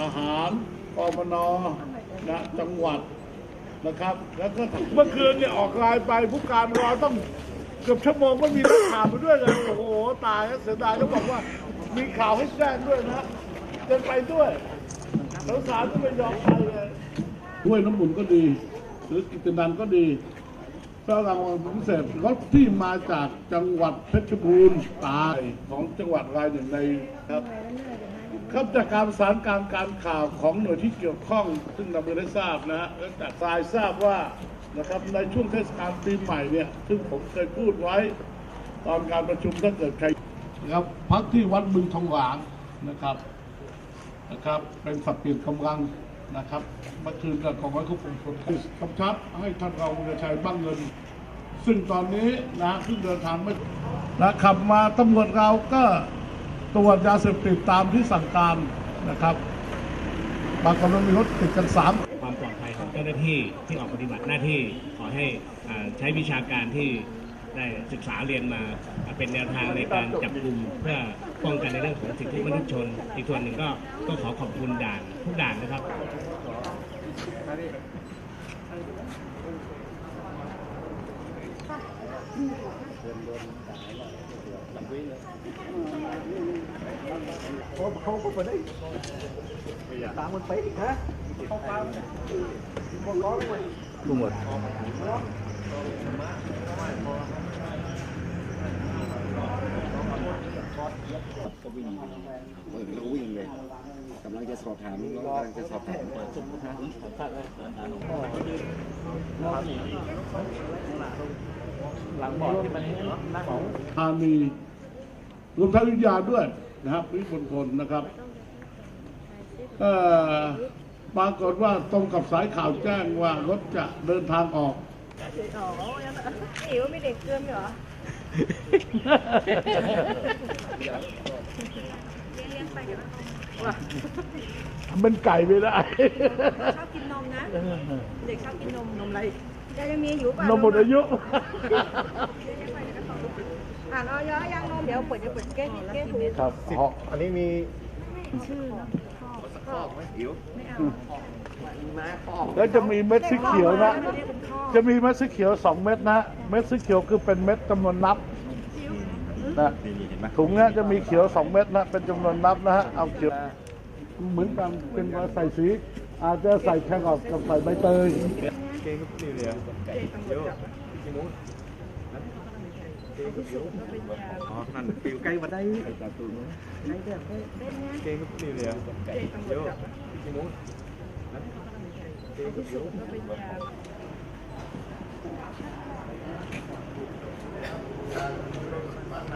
ทหารกมนนะจังหวัดนะครับ แล้วก็เมื่อคืนเนี่ยออกลน์ไปผู้การรอต้องเกือบชั่วโมงก็มีนักข่าวมาด้วยเลยโอ้โหตายแล้วเสียดายเขาบอกว่า มีข่าวให้แจ้งด้วยนะเดินไปด้วยสาวสารก็ไม่ยอมไปเลยห้วยน้ำหมุนก็ดี หรือกิจนันก็ดีเฝ้ารางวัลพิเศษรถที่มาจากจังหวัดเพชรบูรณ์ตายของจังหวัดรายหนึ่งในครับ ครับจากการประสานการการข่าวของหน่วยที่เกี่ยวข้อง ซึ่งนำเรียนให้ทราบนะฮะและจากทรายทราบว่านะครับในช่วงเทศกาลปีใหม่เนี่ย ซึ่งผมเคยพูดไว้ตอนการประชุมถ้าเกิดใครนะครับพักที่วัดบึงทองหลางนะครับนะครับ เป็นสับเปลี่ยนกำลังนะครับเมื่อคืนกับกองร้อยควบคุมฝนกำชับให้ท่านรองวิชัยบ้างเงิน ซึ่งตอนนี้นะเพิ่งเดินทางไม่นะขับมาตำรวจเราก็ ตรวจยาเสพติดตามที่สั่งการนะครับ บางคนมีรถติดกันสามความปลอดภัยของเจ้าหน้าที่ที่ออกปฏิบัติหน้าที่ขอให้ใช้วิชาการที่ได้ศึกษาเรียนมาเป็นแนวทางในการจับกลุ่มเพื่อป้องกันในเรื่องของสิทธิมนุษยชน อีกส่วนหนึ่งก็ก็ขอขอบคุณด่านทุกด่านนะครับ เขาก็ไปได้ตามมันไปอีกฮะเขาปามบนล้อเลยรู้หมดก็วิ่งเออแล้ววิ่งเลยกำลังจะสอบถามน้องกำลังจะสอบถามเปิดซุ้มนะฮะ หลังบอร์ดที่มันนั่งของธานีรวมทั้งวิทยาด้วยนะครับวิบลพลนะครับเอ่อปรากฏว่าตรงกับสายข่าวแจ้งว่ารถจะเดินทางออกอ๋อยังอิ๋วมีเด็กเกินเหรอเลี้ยงไปเดี๋ยวมันมันไก่ไม่ได้ชอบกินนมนะ เด็กชอบกินนมนมอะไร จะยังมีอยู่ป่ะนมหมดอายุ อ่านออยยังนมเดี๋ยวเปิดจะเปิดเก้งเก้งถูครับเหาะอันนี้มีชื่อนะพ่อไม่เอาแล้วจะมีเม็ดสีเขียวนะไม่ได้เป็นข้อจะมีเม็ดสีเขียวสองเม็ดนะ เม็ดสีเขียวคือเป็นเม็ดจำนวนนับนะถุงเนี้ยจะมีเขียวสองเม็ดนะ เป็นจำนวนนับนะฮะ เอาเขียวเหมือนกันเป็นว่าใส่สี อาจจะใส่แครอทกับใส่ใบเตย เก่งก็นี่เลยเยอะอ๋อนั่นปิว